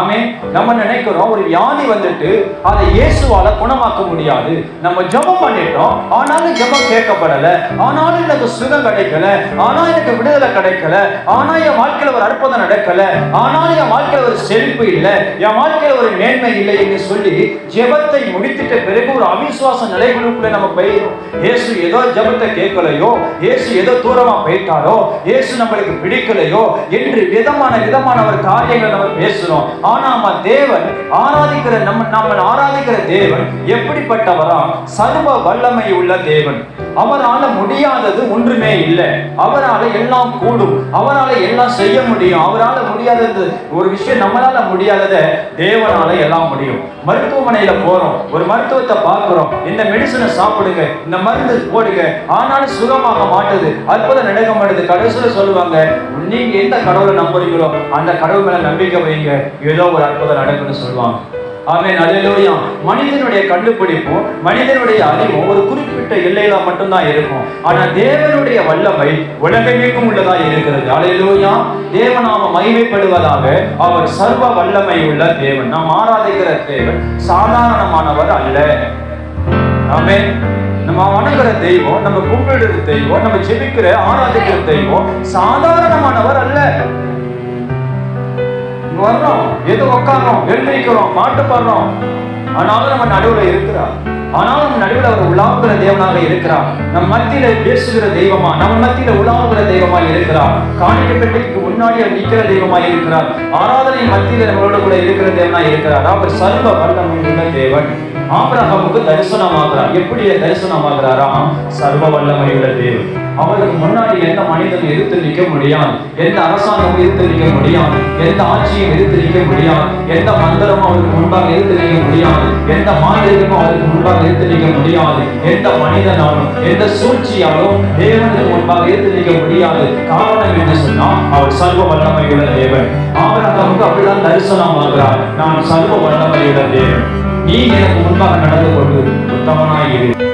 ஆமே நம்ம நினைக்கிறோம் ஒரு வியாதி வந்துட்டு அதை இயேசுவால குணமாக்க முடியாது. நம்ம ஜெபம் பண்ணிட்டோம் ஆனாலும் ஜெபம் கேட்கப்படல. ஆனாலும் எனக்கு சுகம் கிடைக்கல. ஆனா எனக்கு விடுதலை கிடைக்கல. ஆனா என் வாழ்க்கையில ஒரு அற்புதம் நடக்கல. ஆனாலும் என் வாழ்க்கையில ஒரு செழிப்பு இல்லை. என் வாழ்க்கையில ஒரு மேன்மை இல்லை என்று சொல்லி ஜெபத்தை முடித்துட்ட பிறகு ஒரு அவிசுவாச நிலைகளுக்குள்ள நம்ம போயிடும் இயேசு ஏதோ ஜெபத்தை கேட்கலையோ இயேசு ஏதோ தூரமா போயிட்டாரோ இயேசு நம்மளுக்கு பிடிக்கலையோ என்று விதமான விதமான ஒரு காரியங்களை நம்ம பேசுறோம். ஆனா நம்ம தேவன் ஆராதிக்கிற நம்ம நம்ம ஆராதிக்கிற தேவன் எப்படிப்பட்டவரா? சர்வ வல்லமை உள்ள தேவன். அவரால் முடியாதது ஒன்றுமே இல்லை. அவரால் எல்லாம் கூடும். அவரால் எல்லாம் செய்ய முடியும். அவரால் முடியாதது ஒரு விஷயம் நம்மளால முடியாததை தேவனால எல்லாம் முடியும். மருத்துவமனையில போறோம். ஒரு மருத்துவத்தை பார்க்கிறோம். இந்த மெடிசனை சாப்பிடுங்க. இந்த மருந்து போடுங்க. ஆனாலும் சுகமாக மாட்டுது. அற்புதம் நடக்க மாட்டுது கடைசியில் சொல்லுவாங்க நீங்க எந்த கடவுளை நம்புறீங்களோ அந்த கடவுள் மேல நம்பிக்கை வைங்க. ஏதோ ஒரு அற்புதம் நடக்கும்னு சொல்லுவாங்க. ஆமே அல்லேலூயா மனிதனுடைய கண்டுபிடிப்பும் மனிதனுடைய அறிவும் ஒரு குறிப்பிட்ட எல்லையில மட்டும்தான் இருக்கும். ஆனா தேவனுடைய வல்லமை உலகமேக்கும் உள்ளதா இருக்கிறது. அலையிலோயா தேவநாம மகிமைப்படுவதாக அவர் சர்வ வல்லமை உள்ள தேவன். நாம் ஆராதிக்கிற தேவன் சாதாரணமானவர் அல்ல. ஆமே நம்ம வணங்குற தெய்வம் நம்ம கும்பிடுற தெய்வம் நம்ம ஜெபிக்கிற ஆராதிக்கிற தெய்வம் சாதாரணமானவர் அல்ல. வர்றோம் எது உட்கார்றோம் எழுந்திருக்கிறோம் மாட்டு பாடுறோம். ஆனாலும் நம்ம நடுவுல இருக்கிறார். ஆனாலும் நம்ம அவர் உலாவுகிற தேவனாக இருக்கிறார். நம் மத்தியில பேசுகிற தெய்வமா நம்ம மத்தியில உலாவுகிற தெய்வமா இருக்கிறார். காணிக்கப்பட்டிக்கு முன்னாடி அவர் நிற்கிற தெய்வமா இருக்கிறார். ஆராதனை மத்தியில நம்மளோட கூட இருக்கிற தேவனா இருக்கிறார். அவர் சர்வ வல்லமை உள்ள தேவன். ஆபிரகாமுக்கு தரிசனமாகிறார். எப்படி தரிசனமாகிறாரா? சர்வ வல்லமை உள்ள தேவன். அவருக்கு முன்னாடி எந்த மனிதனும் எதிர்த்து நிற்க முடியாது? எந்த அரசாங்கமும் எதிர்த்து நிற்க முடியாது? எந்த ஆட்சியும் எதிர்த்து நிற்க முடியாது? எந்த மந்திரமும் அவருக்கு முன்பாக எதிர்த்து நிற்க முடியாது? எந்த மாநிலமும் அவருக்கு முன்பாக எதிர்த்து நிற்க முடியாது? எந்த மனிதனாலும் எந்த சூழ்ச்சியாலும் தேவனுக்கு முன்பாக எதிர்த்து நிற்க முடியாது. காரணம் என்ன சொன்னா அவர் சர்வ வல்லமையுள்ள தேவன். ஆபரகமுக்கு அப்படிதான் தரிசனம் ஆகிறார். நான் சர்வ வல்லமையுள்ள தேவன். நீ எனக்கு முன்பாக நடந்து கொண்டு உத்தமனாயிரு